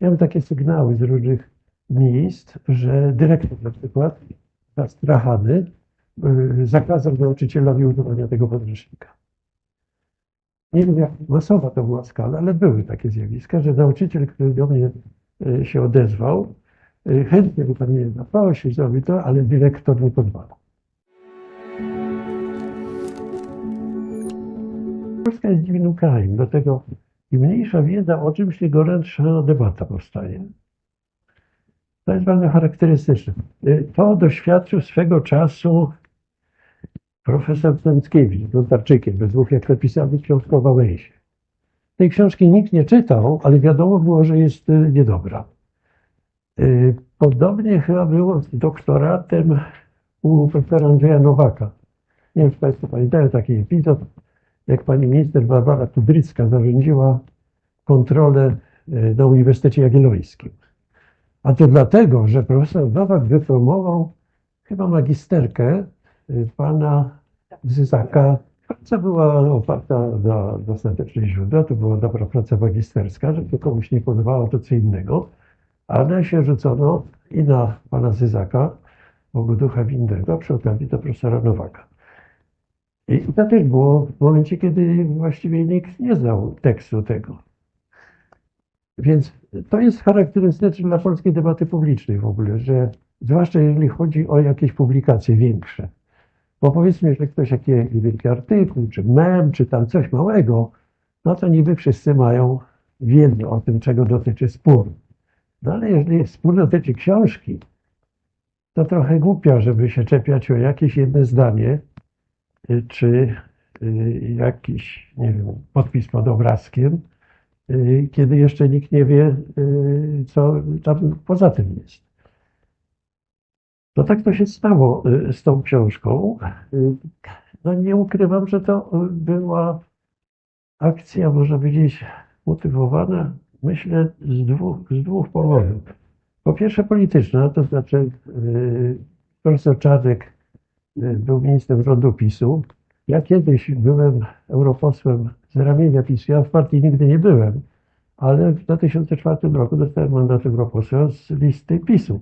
Miałem takie sygnały z różnych miejsc, że dyrektor na przykład zastrachany y, zakazał nauczycielowi używania tego podręcznika. Nie wiem, jak masowa to była skala, ale były takie zjawiska, że nauczyciel, który do mnie y, się odezwał, y, chętnie by pan mnie zaprosił, zrobił to, ale dyrektor nie pozwalał. Polska jest dziwnym krajem, dlatego im mniejsza wiedza o czymś, tym gorętsza debata powstaje. To jest bardzo charakterystyczne. Y, To doświadczył swego czasu profesor Cęckiewicz z Lontarczykiem, bez dwóch jak napisał książkę o Wałęsie. Tej książki nikt nie czytał, ale wiadomo było, że jest y, niedobra. Y, Podobnie chyba było z doktoratem u profesora Andrzeja Nowaka. Nie wiem, czy Państwo pamiętają taki epizod, jak pani minister Barbara Tudrycka zarządziła kontrolę y, na Uniwersytecie Jagiellońskim. A to dlatego, że profesor Nowak wypromował chyba magisterkę y, pana Zyzaka. Praca była oparta na dostatecznych źródłach, to była dobra praca magisterska, że to komuś nie podobało to co innego, ale się rzucono i na pana Zyzaka, Bogu Ducha Winnego, a przy okazji do profesora Nowaka. I to też było w momencie, kiedy właściwie nikt nie znał tekstu tego. Więc to jest charakterystyczne dla polskiej debaty publicznej w ogóle, że zwłaszcza jeżeli chodzi o jakieś publikacje większe. Bo powiedzmy, że ktoś jakiś wielki artykuł, czy mem, czy tam coś małego, no to niby wszyscy mają wiedzę o tym, czego dotyczy spór. No ale jeżeli spór dotyczy książki, to trochę głupio, żeby się czepiać o jakieś jedno zdanie, czy y, jakiś, nie wiem, podpis pod obrazkiem, y, kiedy jeszcze nikt nie wie, y, co tam poza tym jest. No tak to się stało y, z tą książką. Y, No nie ukrywam, że to y, była akcja, można powiedzieć, motywowana, myślę, z dwóch, z dwóch powodów. Po pierwsze polityczna, to znaczy y, profesor Czarnek y, był ministrem rządu PiSu. Ja kiedyś byłem europosłem z ramienia PiSu, ja w partii nigdy nie byłem, ale w 2004 roku dostałem mandat europosła z listy PiSu.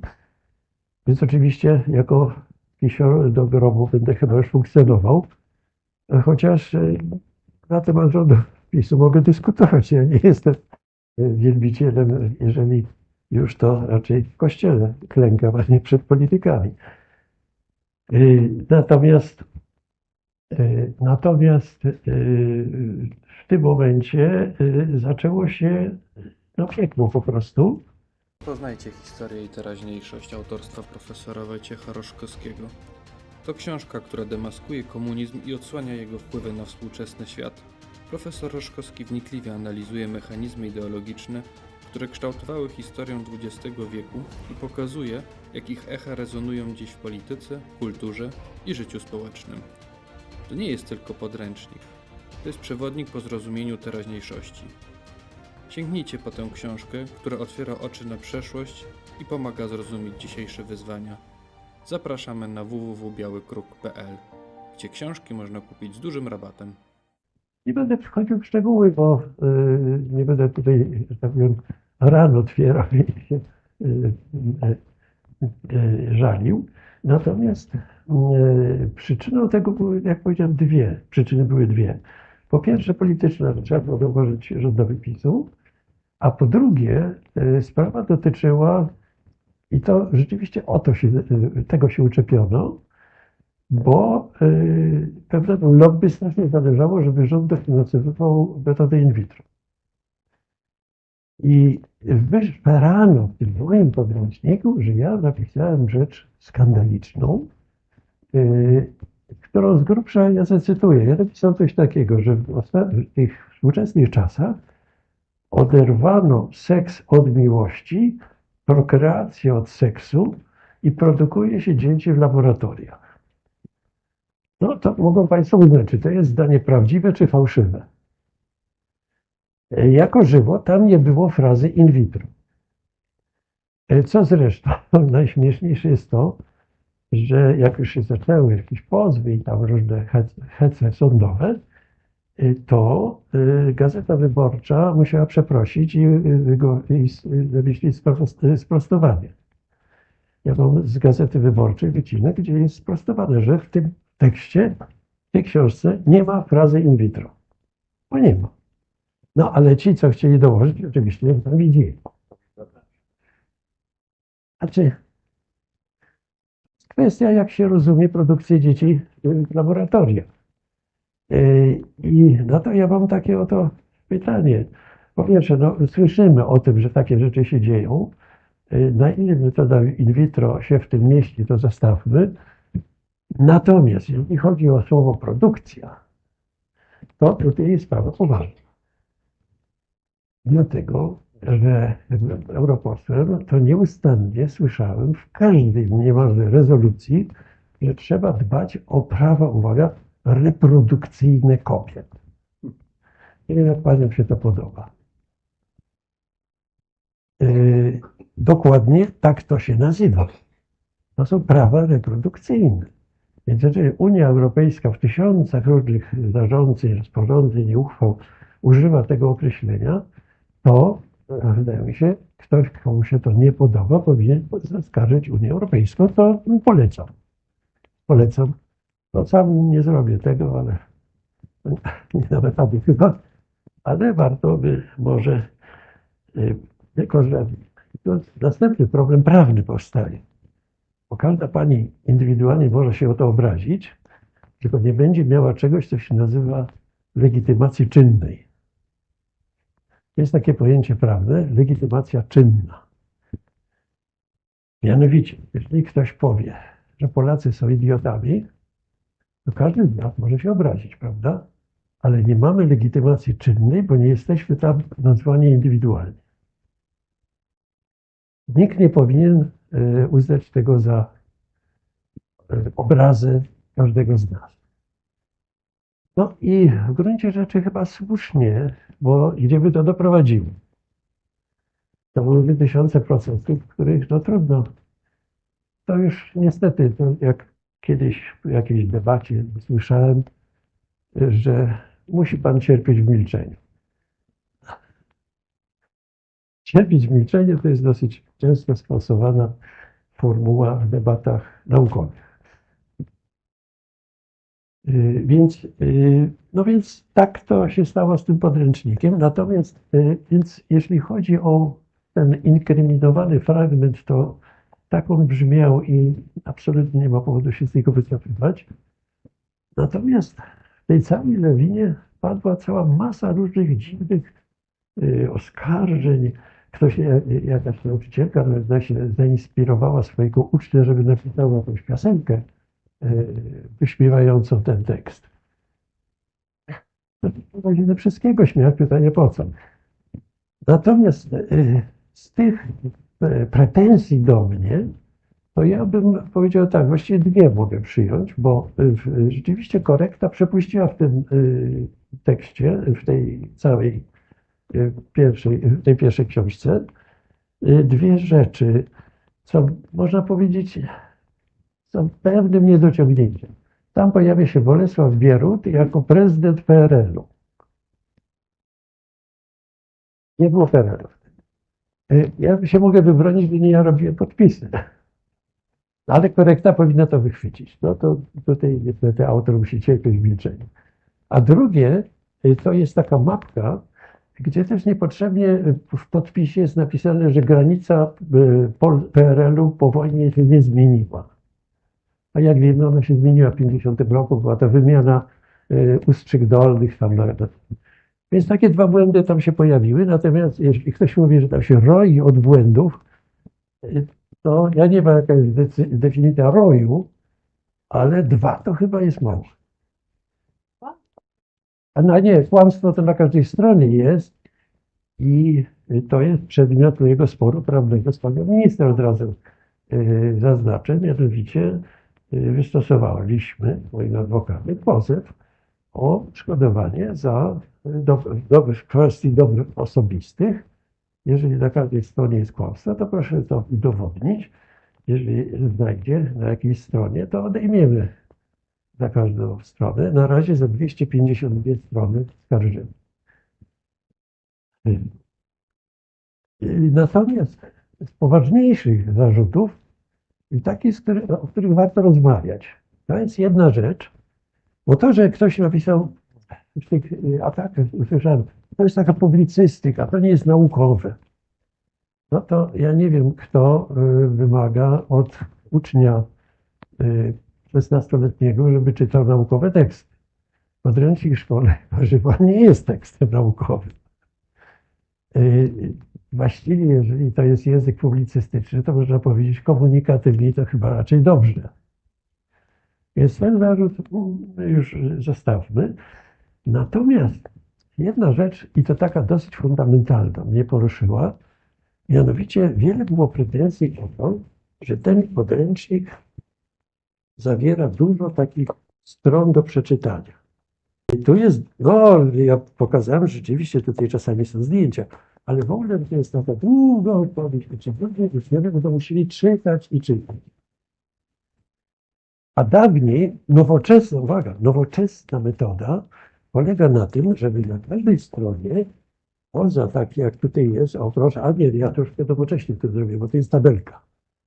Więc oczywiście jako kisior do grobu będę chyba już funkcjonował, chociaż e, na temat rządu PiSu mogę dyskutować. Ja nie jestem wielbicielem, jeżeli już to raczej w kościele klękam, a nie przed politykami. E, Natomiast e, natomiast e, w tym momencie zaczęło się no piekło po prostu. Poznajcie historię i teraźniejszość autorstwa profesora Wojciecha Roszkowskiego. To książka, która demaskuje komunizm i odsłania jego wpływy na współczesny świat. Profesor Roszkowski wnikliwie analizuje mechanizmy ideologiczne, które kształtowały historię XX wieku i pokazuje, jak ich echa rezonują dziś w polityce, kulturze i życiu społecznym. To nie jest tylko podręcznik. To jest przewodnik po zrozumieniu teraźniejszości. Sięgnijcie po tę książkę, która otwiera oczy na przeszłość i pomaga zrozumieć dzisiejsze wyzwania. Zapraszamy na www.białykruk.pl, gdzie książki można kupić z dużym rabatem. Nie będę wchodził w szczegóły, bo y, nie będę tutaj, że tak powiem, ran otwierał i się y, y, żalił. Natomiast przyczyną tego były, jak powiedziałem, dwie. Przyczyny były dwie. Po pierwsze polityczna, trzeba było dołożyć rządowy PiSu, a po drugie sprawa dotyczyła, i to rzeczywiście o to się, tego się uczepiono, bo y, pewnemu lobby strasznie zależało, żeby rząd dofinansowywał metodę in vitro. I wyszperano w tym moim podręczniku, że ja napisałem rzecz skandaliczną, y, którą z grubsza ja zacytuję. Ja napisałem coś takiego, że w, w tych współczesnych czasach oderwano seks od miłości, prokreację od seksu i produkuje się dzieci w laboratoriach. No to mogą Państwo uznać, czy to jest zdanie prawdziwe, czy fałszywe. E, Jako żywo tam nie było frazy in vitro. E, Co zresztą najśmieszniejsze jest to, że jak już się zaczęły jakieś pozwy i tam różne hec- hece sądowe, y, to Gazeta Wyborcza musiała przeprosić i, spro- sprostowanie. Ja mam z Gazety Wyborczej wycinek, gdzie jest sprostowane, że w tym tekście, w tej książce nie ma frazy in vitro. Bo nie ma. No ale ci, co chcieli dołożyć, oczywiście tam widzieli. Znaczy, kwestia, jak się rozumie produkcję dzieci w laboratoriach. Yy, I no to ja mam takie oto pytanie. Po pierwsze, no, słyszymy o tym, że takie rzeczy się dzieją. Yy, Na ile metoda in vitro się w tym mieści, to zostawmy. Natomiast jeśli chodzi o słowo produkcja, to tutaj jest sprawa poważna. Dlatego, że europosłem, to nieustannie słyszałem w każdej niemalże rezolucji, że trzeba dbać o prawa, uwaga, reprodukcyjne kobiet. Nie wiem, jak paniom się to podoba. Yy, dokładnie tak to się nazywa. To są prawa reprodukcyjne. Więc jeżeli Unia Europejska w tysiącach różnych zarządzeń, rozporządzeń i uchwał używa tego określenia, to wydaje mi się, ktoś, komu się to nie podoba, powinien zaskarżyć Unię Europejską. To polecam. Polecam. No sam nie zrobię tego, ale nie nawet aby chyba, ale warto by może, tylko że następny problem prawny powstaje. Bo każda pani indywidualnie może się o to obrazić, tylko nie będzie miała czegoś, co się nazywa legitymacji czynnej. Jest takie pojęcie prawne, legitymacja czynna. Mianowicie, jeżeli ktoś powie, że Polacy są idiotami, to każdy z nas może się obrazić, prawda? Ale nie mamy legitymacji czynnej, bo nie jesteśmy tam nazwani indywidualnie. Nikt nie powinien uznać tego za e, obrazę każdego z nas. No i w gruncie rzeczy chyba słusznie, bo gdzie by to doprowadziło? To byłyby tysiące procentów, których no trudno. To już niestety, to jak kiedyś w jakiejś debacie słyszałem, że musi pan cierpieć w milczeniu. Cierpieć w milczeniu to jest dosyć często stosowana formuła w debatach naukowych. Yy, Więc, yy, no więc tak to się stało z tym podręcznikiem. Natomiast, yy, więc jeśli chodzi o ten inkryminowany fragment, to tak on brzmiał i absolutnie nie ma powodu się z niego wycofywać. Natomiast w tej całej lewinie padła cała masa różnych dziwnych y, oskarżeń. Ktoś, ja- jakaś nauczycielka zainspirowała swojego ucznia, żeby napisał jakąś piosenkę y, wyśmiewającą ten tekst. No, się ze wszystkiego śmiać, pytanie po co. Natomiast y, z tych y, pretensji do mnie, to ja bym powiedział tak, właściwie dwie mogę przyjąć, bo rzeczywiście korekta przepuściła w tym tekście, w tej całej pierwszej, w tej pierwszej książce y, dwie rzeczy, co można powiedzieć są pewnym niedociągnięciem. Tam pojawia się Bolesław Bierut jako prezydent PRL-u. Nie było PRL-u. Y, Ja się mogę wybronić, bo nie ja robiłem podpisy. Ale korekta powinna to wychwycić. No to tutaj niestety autor musi cierpieć w milczeniu. A drugie, y, to jest taka mapka, gdzie też niepotrzebnie y, w podpisie jest napisane, że granica y, PRL-u po wojnie się nie zmieniła. A jak wiemy, ona się zmieniła w 50 roku, była to wymiana y, ustrzyk dolnych tam więc takie dwa błędy tam się pojawiły. Natomiast jeśli ktoś mówi, że tam się roi od błędów, to ja nie wiem jaka jest definicja roju, ale dwa to chyba jest mało. A no nie, kłamstwo to na każdej stronie jest i to jest przedmiot mojego sporu prawnego z panią minister od razu y, zaznaczę. Mianowicie y, wystosowaliśmy, moim adwokatem, pozew o odszkodowanie za y, do, do, w kwestii osobistych. Jeżeli na każdej stronie jest kłamstwo, to proszę to udowodnić. Jeżeli znajdzie na jakiejś stronie, to odejmiemy za każdą stronę. Na razie za 252 strony skarżymy. Natomiast z poważniejszych zarzutów, i takich, z których, o których warto rozmawiać, to jest jedna rzecz, bo to, że ktoś napisał w tych y, atakach, usłyszałem, to jest taka publicystyka, to nie jest naukowe. No to ja nie wiem, kto y, wymaga od ucznia y, 16-letniego, żeby czytał naukowe teksty. Podręcznik szkolny warzywa nie jest tekstem naukowym. Y, Właściwie, jeżeli to jest język publicystyczny, to można powiedzieć komunikatywny, to chyba raczej dobrze. Więc ten zarzut mm, już zostawmy. Natomiast jedna rzecz, i to taka dosyć fundamentalna, mnie poruszyła, mianowicie wiele było pretensji o to, że ten podręcznik zawiera dużo takich stron do przeczytania. I tu jest, no ja pokazałem, rzeczywiście tutaj czasami są zdjęcia, ale w ogóle to jest taka długa odpowiedź, czy ludzie uczniowie będą musieli czytać i czytać. A dawniej nowoczesna, uwaga, nowoczesna metoda polega na tym, żeby na każdej stronie, poza tak jak tutaj jest, o proszę, a nie, ja troszkę nowocześnie to zrobię, bo to jest tabelka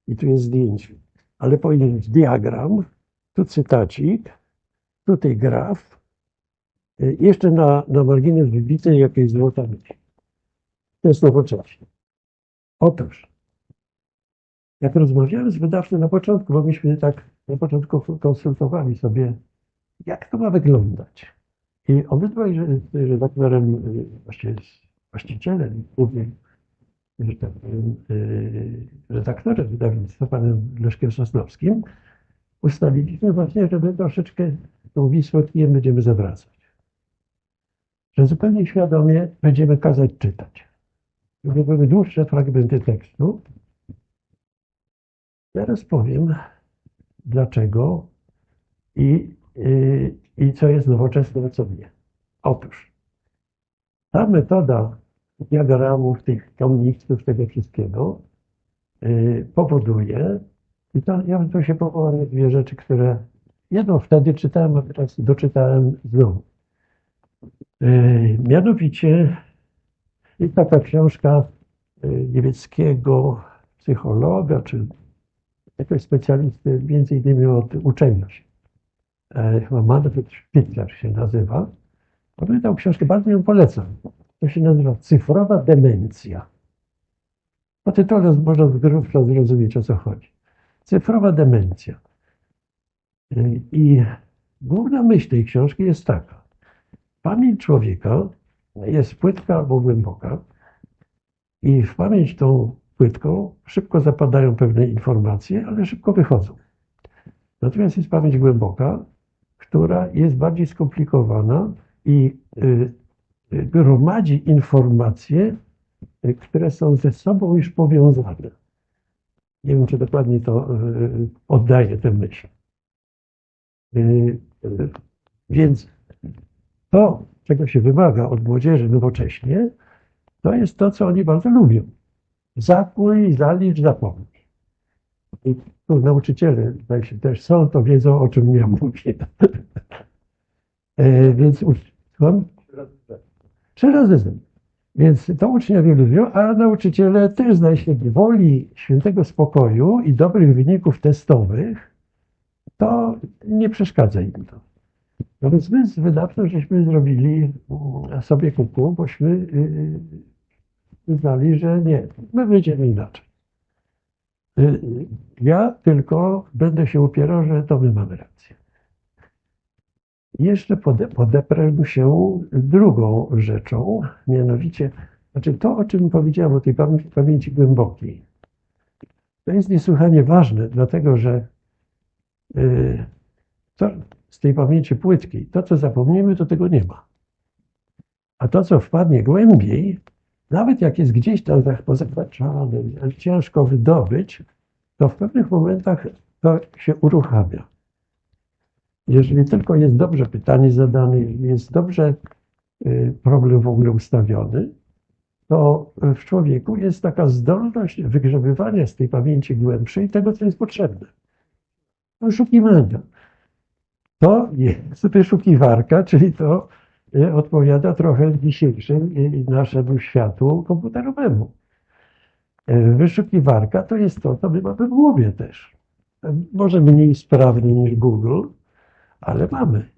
i tu jest zdjęcie, ale powinien być diagram, tu cytacik, tutaj graf, y, jeszcze na, na margines wybity jakieś złota myśl. To jest nowocześnie. Otóż, jak rozmawiałem z wydawcą na początku, bo myśmy tak na początku konsultowali sobie, jak to ma wyglądać. I obydwaj z redaktorem, y, właściwie z właścicielem, głównym że tak powiem, y, redaktorem wydawnictwa, panem Leszkiem Sosnowskim, ustaliliśmy właśnie, że my troszeczkę tą Wisłę będziemy zawracać. Że zupełnie świadomie będziemy kazać czytać. Robimy dłuższe fragmenty tekstu. Teraz powiem, dlaczego i, y, i co jest nowoczesne, a co nie. Otóż ta metoda diagramów, tych komuniktów, tego wszystkiego y, powoduje, i to, ja tu się powołam na dwie rzeczy, które jedną wtedy czytałem, a teraz doczytałem znowu. Y, Mianowicie jest taka książka y, niemieckiego psychologa, czy jakiegoś specjalisty, między innymi od uczenia się. E, Chyba Manfred Spittler się nazywa. On wydał książkę, bardzo ją polecam. To się nazywa Cyfrowa demencja. Po tytule można z grubsza zrozumieć, o co chodzi. Cyfrowa demencja. I główna myśl tej książki jest taka. Pamięć człowieka jest płytka albo głęboka i w pamięć tą płytką szybko zapadają pewne informacje, ale szybko wychodzą. Natomiast jest pamięć głęboka, która jest bardziej skomplikowana i y, gromadzi informacje, y, które są ze sobą już powiązane. Nie wiem, czy dokładnie to y, oddaje tę myśl. Y, Więc to, czego się wymaga od młodzieży nowocześnie, to jest to, co oni bardzo lubią. Zakuj, zalicz, zapomnij. I tu nauczyciele zdaje się też są, to wiedzą, o czym ja mówię. E, Więc ucz- słucham? Trzy razy z Więc to uczniowie lubią, a nauczyciele też zdaje się woli świętego spokoju i dobrych wyników testowych, to nie przeszkadza im to. No więc my z wydawcą żeśmy zrobili mm, sobie kuku, bośmy y, uznali, że nie, my będziemy inaczej. Y, Ja tylko będę się upierał, że to my mamy rację. Jeszcze pode, podeprę się drugą rzeczą, mianowicie, znaczy to, o czym powiedziałem, o tej pamięci, pamięci głębokiej. To jest niesłychanie ważne, dlatego że y, to, z tej pamięci płytkiej, to co zapomnimy, to tego nie ma. A to, co wpadnie głębiej, nawet jak jest gdzieś tam tak pozakłaczane, ale ciężko wydobyć, to w pewnych momentach to się uruchamia. Jeżeli tylko jest dobrze pytanie zadane, jest dobrze y, problem w ogóle ustawiony, to w człowieku jest taka zdolność wygrzebywania z tej pamięci głębszej tego, co jest potrzebne. Poszukiwania. To jest wyszukiwarka, czyli to e, odpowiada trochę dzisiejszym e, naszemu światu komputerowemu. Wyszukiwarka to jest to, co my mamy w głowie też. Może mniej sprawnie niż Google, ale mamy.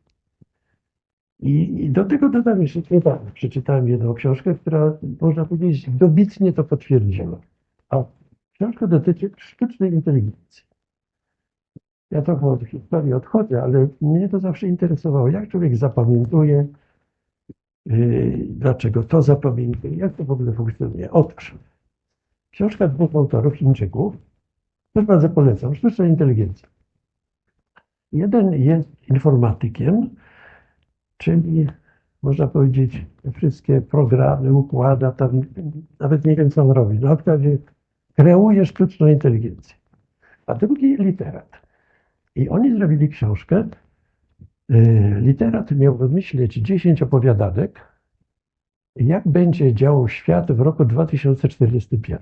I, I do tego dodam jeszcze kilka. Przeczytałem jedną książkę, która można powiedzieć dobitnie to potwierdziła. A książka dotyczy sztucznej inteligencji. Ja trochę od historii odchodzę, ale mnie to zawsze interesowało, jak człowiek zapamiętuje, yy, dlaczego to zapamiętuje, jak to w ogóle funkcjonuje. Otóż, książka dwóch autorów Chińczyków, też bardzo polecam, sztuczna inteligencja. Jeden jest informatykiem, czyli można powiedzieć, wszystkie programy układa, tam nawet nie wiem, co on robi. No, w każdym razie kreuje sztuczną inteligencję. A drugi literat. I oni zrobili książkę. y, Literat miał wymyślić 10 opowiadanek, jak będzie działał świat w roku 2041.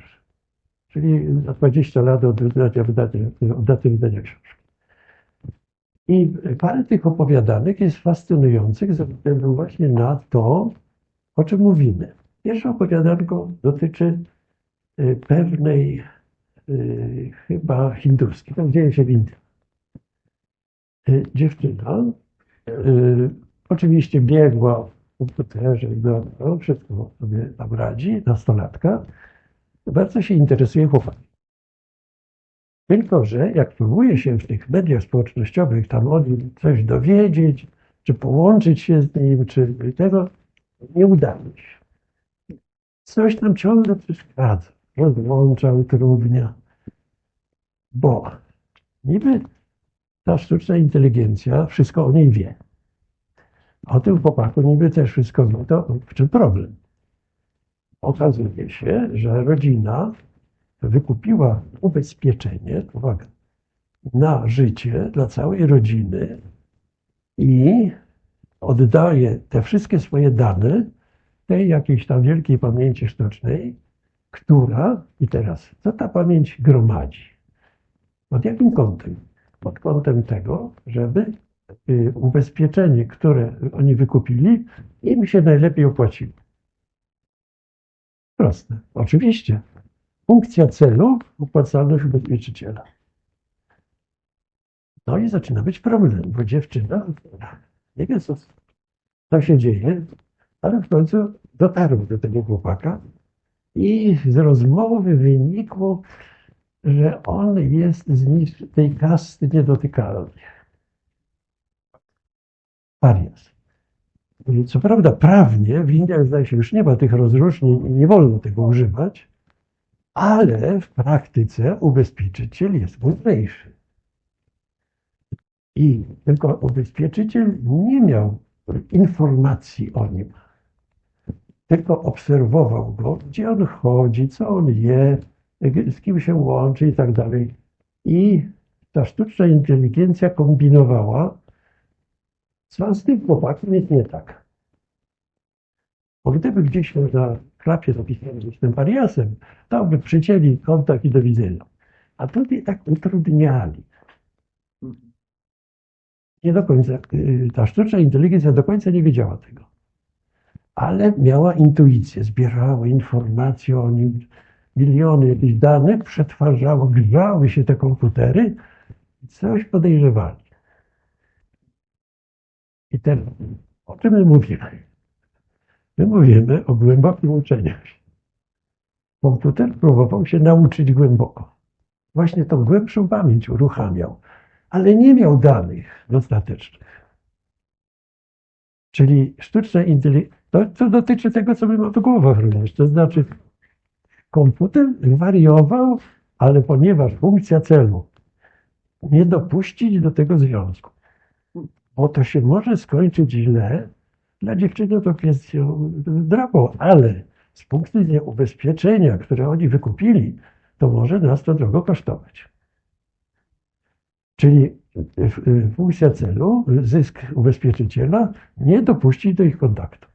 Czyli za 20 lat od daty wydania książki. I parę tych opowiadanek jest fascynujących ze względu właśnie na to, o czym mówimy. Pierwsze opowiadanko dotyczy y, pewnej, y, chyba hinduskiej, tam dzieje się w Indii. Y, Dziewczyna oczywiście biegła w komputerze, no, wszystko sobie tam radzi, nastolatka, bardzo się interesuje chłopami. Tylko, że jak próbuje się w tych mediach społecznościowych tam o nim coś dowiedzieć, czy połączyć się z nim, czy tego, nie udało się. Coś tam ciągle przeszkadza, rozłącza, utrudnia. Bo niby ta sztuczna inteligencja wszystko o niej wie. O tym chłopaku niby też wszystko wie, to w czym problem? Okazuje się, że rodzina wykupiła ubezpieczenie, uwaga, na życie dla całej rodziny i oddaje te wszystkie swoje dane tej jakiejś tam wielkiej pamięci sztucznej, która, i teraz, co ta pamięć gromadzi? Pod jakim kątem? Pod kątem tego, żeby y, ubezpieczenie, które oni wykupili, im się najlepiej opłaciło. Proste. Oczywiście. Funkcja celu, opłacalność ubezpieczyciela. No i zaczyna być problem, bo dziewczyna nie wie, co, co się dzieje, ale w końcu dotarł do tego chłopaka i z rozmowy wynikło, że on jest z tej kasty niedotykalny. Parias. Co prawda prawnie w Indiach zdaje się już nie ma tych rozróżnień i nie wolno tego używać, ale w praktyce ubezpieczyciel jest mądrzejszy. I tylko ubezpieczyciel nie miał informacji o nim, tylko obserwował go, gdzie on chodzi, co on je, z kim się łączy i tak dalej. I ta sztuczna inteligencja kombinowała, co z tym chłopakiem jest nie tak. Bo gdyby gdzieś na klapie napisali, że jestem pariasem, to by przycięli kontakt i do widzenia. A tutaj tak utrudniali. Nie do końca, y, ta sztuczna inteligencja do końca nie wiedziała tego. Ale miała intuicję, zbierała informacje o nim, miliony jakichś danych, przetwarzała, grzały się te komputery i coś podejrzewali. I teraz, o czym my mówimy? My mówimy o głębokim uczeniu się. Komputer próbował się nauczyć głęboko. Właśnie tą głębszą pamięć uruchamiał, ale nie miał danych dostatecznych. Czyli sztuczna inteligencja, to, to dotyczy tego, co my mamy w głowach również. To znaczy, komputer wariował, ale ponieważ funkcja celu nie dopuścić do tego związku, bo to się może skończyć źle, dla dziewczyny to kwestią drapą, ale z punktu widzenia ubezpieczenia, które oni wykupili, to może nas to drogo kosztować. Czyli y, y, funkcja celu, zysk ubezpieczyciela, nie dopuścić do ich kontaktu.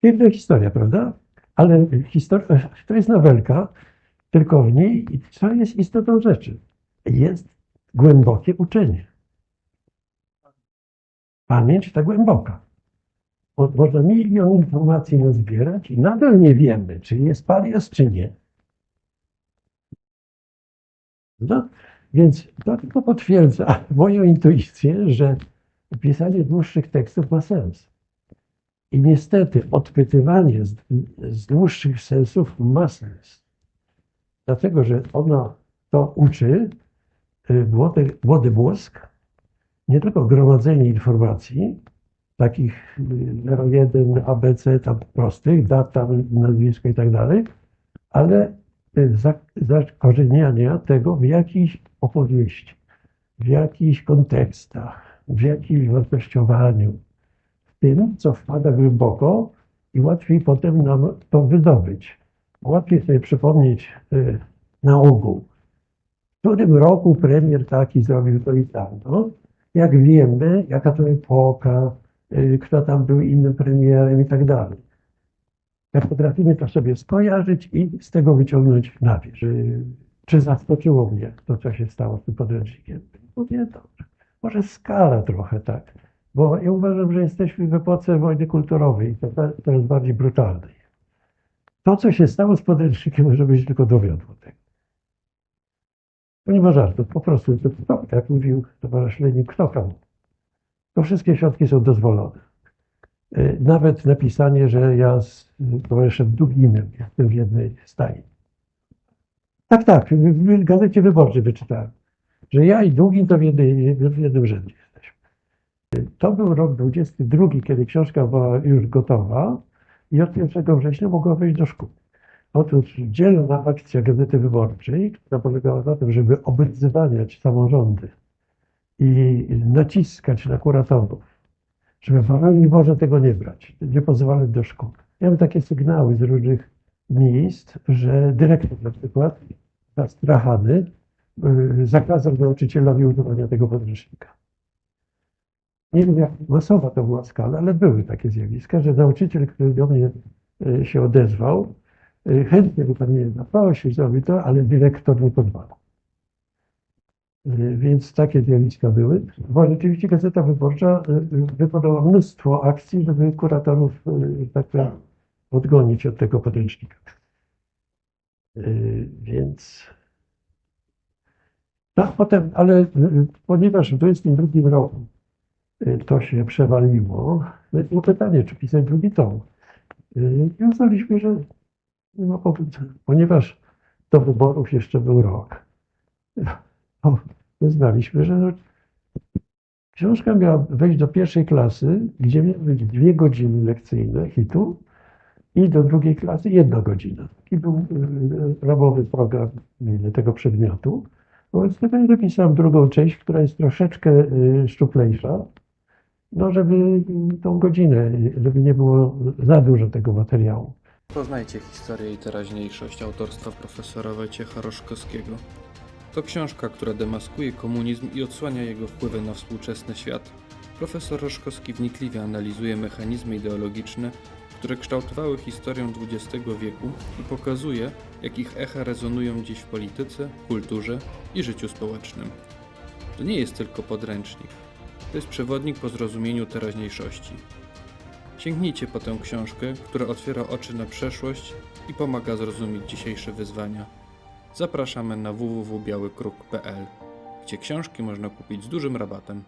Piękna historia, prawda? Ale historia, to jest nowelka, tylko w niej, co jest istotą rzeczy? Jest głębokie uczenie. Pamięć ta głęboka. Bo można milion informacji nazbierać i nadal nie wiemy, czy jest palias, czy nie. No, więc to tylko potwierdza moją intuicję, że pisanie dłuższych tekstów ma sens. I niestety odpytywanie z, z dłuższych sensów ma sens. Dlatego, że ono to uczy y, młody, młody mózg nie tylko gromadzenie informacji, takich y, 01, ABC, tam prostych, data, nazwisko i tak dalej, ale za- zakorzeniania tego w jakiejś opowieści, w jakichś kontekstach, w jakimś wartościowaniu, w tym, co wpada głęboko i łatwiej potem nam to wydobyć. Łatwiej sobie przypomnieć y, na ogół, w którym roku premier taki zrobił to i tamto, jak wiemy, jaka to epoka, y, kto tam był innym premierem i tak dalej. Jak potrafimy to sobie skojarzyć i z tego wyciągnąć na wierzch. Y, Czy zaskoczyło mnie to, co się stało z tym podręcznikiem? Mówię, dobrze. Może skala trochę tak, bo ja uważam, że jesteśmy w epoce wojny kulturowej jest bardziej brutalnej. To, co się stało z podręcznikiem, może być tylko dowiodło tego. To nie ma żartu, po prostu to kto, jak mówił towarzysz Lenin, kto komu. To wszystkie środki są dozwolone. Y, Nawet napisanie, że ja z towarzyszem Duginem jestem w jednej stajni. Tak, tak, w w gazecie wyborczej wyczytałem, że ja i Dugin to w, jednej, w jednym rzędzie jesteśmy. Y, To był rok 22, kiedy książka była już gotowa i od 1 września mogła wejść do szkół. Otóż dzielna akcja Gazety Wyborczej, która polegała na tym, żeby obryzywaniać samorządy i naciskać na kuratorów, żeby woleli może tego nie brać, nie pozwalać do szkół. Miałem takie sygnały z różnych miejsc, że dyrektor na przykład zastrachany y, zakazał nauczycielowi używania tego podręcznika. Nie wiem, jak masowa to była skala, ale były takie zjawiska, że nauczyciel, który do mnie y, się odezwał, chętnie by pan mnie zaprosił, zrobił to, ale dyrektor nie pozwalał. Y, Więc takie zjawiska były. Bo rzeczywiście Gazeta Wyborcza y, y, wykonała mnóstwo akcji, żeby kuratorów y, tak odgonić od tego podręcznika. Y, Więc. No, potem, ale y, y, ponieważ w 22 roku y, to się przewaliło, no było pytanie, czy pisać drugi tom. Y, I uznaliśmy, że no, po- ponieważ do wyborów jeszcze był rok, uznaliśmy, że no, książka miała wejść do pierwszej klasy, gdzie miały być dwie godziny lekcyjne hitu i do drugiej klasy jedna godzina. Taki był y, ramowy program tego przedmiotu. Wobec tego ja napisałem drugą część, która jest troszeczkę y, szczuplejsza, no żeby tą godzinę, żeby nie było za dużo tego materiału. Poznajcie historię i teraźniejszość autorstwa profesora Wojciecha Roszkowskiego. To książka, która demaskuje komunizm i odsłania jego wpływy na współczesny świat. Profesor Roszkowski wnikliwie analizuje mechanizmy ideologiczne, które kształtowały historię XX wieku i pokazuje, jak ich echa rezonują dziś w polityce, kulturze i życiu społecznym. To nie jest tylko podręcznik. To jest przewodnik po zrozumieniu teraźniejszości. Sięgnijcie po tę książkę, która otwiera oczy na przeszłość i pomaga zrozumieć dzisiejsze wyzwania. Zapraszamy na www.białykruk.pl, gdzie książki można kupić z dużym rabatem.